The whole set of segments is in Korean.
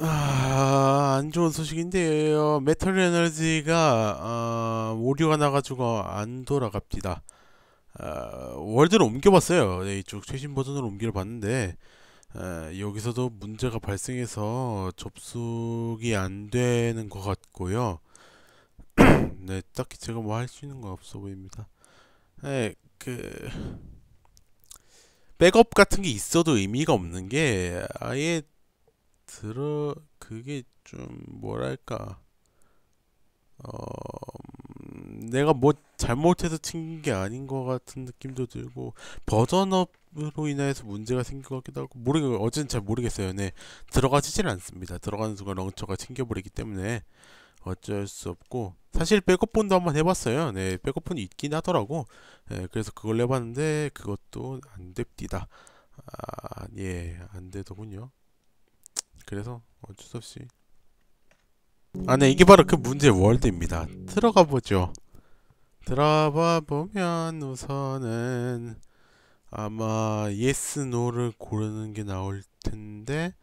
아, 안 좋은 소식인데요. 메탈 에너지가 아, 오류가 나가지고 안 돌아갑니다. 아, 월드를 옮겨봤어요. 네, 이쪽 최신 버전으로 옮겨 봤는데 아, 여기서도 문제가 발생해서 접속이 안 되는 것 같고요. 네, 딱히 제가 뭐 할 수 있는 건 없어 보입니다. 네, 그 백업 같은 게 있어도 의미가 없는 게 아예 들어 그게 좀 뭐랄까 어 음, 내가 뭐 잘못해서 튕긴 게 아닌 것 같은 느낌도 들고 버전업으로 인해서 문제가 생긴 것 같기도 하고 모르겠 어제는 잘 모르겠어요. 네 들어가지질 않습니다. 들어가는 순간 런처가 튕겨버리기 때문에 어쩔 수 없고 사실 백업본도 한번 해봤어요. 네 백업본이 있긴 하더라고. 네, 그래서 그걸 해봤는데 그것도 안 됩디다. 아, 예, 안 되더군요. 그래서 어쩔 수 없이 아, 네, 이게 바로 그 문제 월드입니다. 들어가 보죠. 들어가 보면 우선은 아마 yes, no를 고르는 게 나올 텐데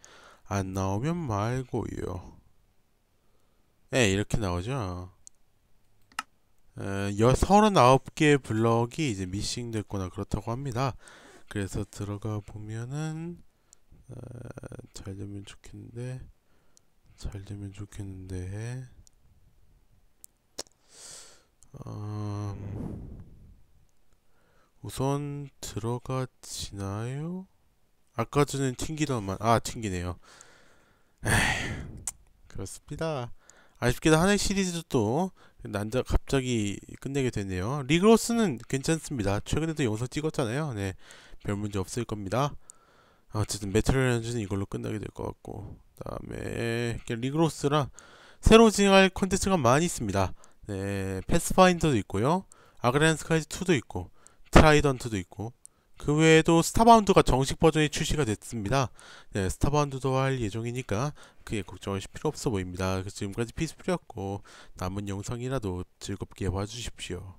안 나오면 말고요. 네, 이렇게 나오죠. 에, 여 39개의 블럭이 이제 미싱 됐거나 그렇다고 합니다. 그래서 들어가 보면은 어, 잘 되면 좋겠는데 잘 되면 좋겠는데. 어, 우선 들어가지나요? 아까 전에 튕기더만 아 튕기네요. 에이, 그렇습니다. 아쉽게도 하나의 시리즈도 또 난자 갑자기 끝내게 되네요. 리그로스는 괜찮습니다. 최근에도 영상 찍었잖아요. 네별 문제 없을 겁니다 어쨌든 메트럴 엔진은 이걸로 끝나게 될 것 같고 그 다음에 리그로스랑 새로 진행할 콘텐츠가 많이 있습니다. 네, 패스파인더도 있고요. 아그렌 스카이즈 2도 있고 트라이던트도 있고 그 외에도 스타바운드가 정식 버전이 출시가 됐습니다. 네, 스타바운드도 할 예정이니까 그게 걱정하실 필요 없어 보입니다. 지금까지 피스프리였고 남은 영상이라도 즐겁게 봐주십시오.